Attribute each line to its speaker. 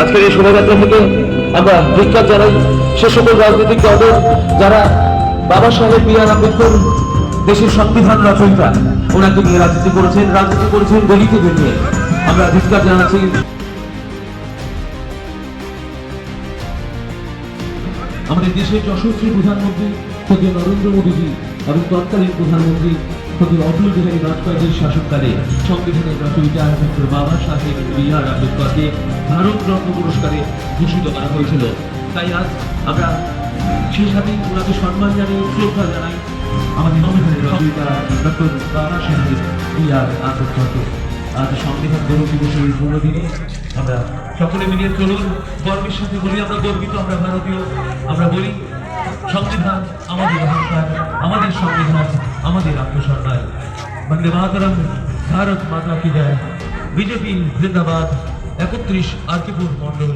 Speaker 1: আজকের এই শোভাযাত্রা থেকে আমরা জানাই সে সকল রাজনৈতিক দলের যারা বাবা সাহেব আম্বেদকর দেশের সংবিধান রচয়িতা ওনাকে নিয়ে রাজনীতি করেছেন রাজনীতি করেছেন নিয়ে। আমরা জানাচ্ছি। আমাদের দেশের যশস্বী প্রধানমন্ত্রী সদ্য নরেন্দ্র মোদীজি এবং তৎকালীন প্রধানমন্ত্রী সদ্য অটল বিহারী বাজপেয়ীর শাসনকালে সংবিধানের রচয়িতা ডক্টর বাবা সাহেব বি আর আম্বেদকরকে ভারত রত্ন পুরস্কারে ভূষিত করা হয়েছিল। তাই আজ আমরা সেই ওনাকে সম্মান জানাই শ্রদ্ধা জানাই আমাদের সংবিধানের রচয়িতা ডক্টর বাবা সাহেব বি আর আজ সংবিধান গৌরব দিবসের দিনে আমরা সকলে মিলে চলুন, গর্বের সাথে বলি, আমরা গর্বিত, আমরা ভারতীয়, আমরা বলি, সংবিধান আমাদের আমাদের সংবিধান আমাদের আত্মসম্মান বন্দে মাতারাম ভারত মাতা কি যায় বিজেপি জিন্দাবাদ। একত্রিশ আরকিপুর মন্ডল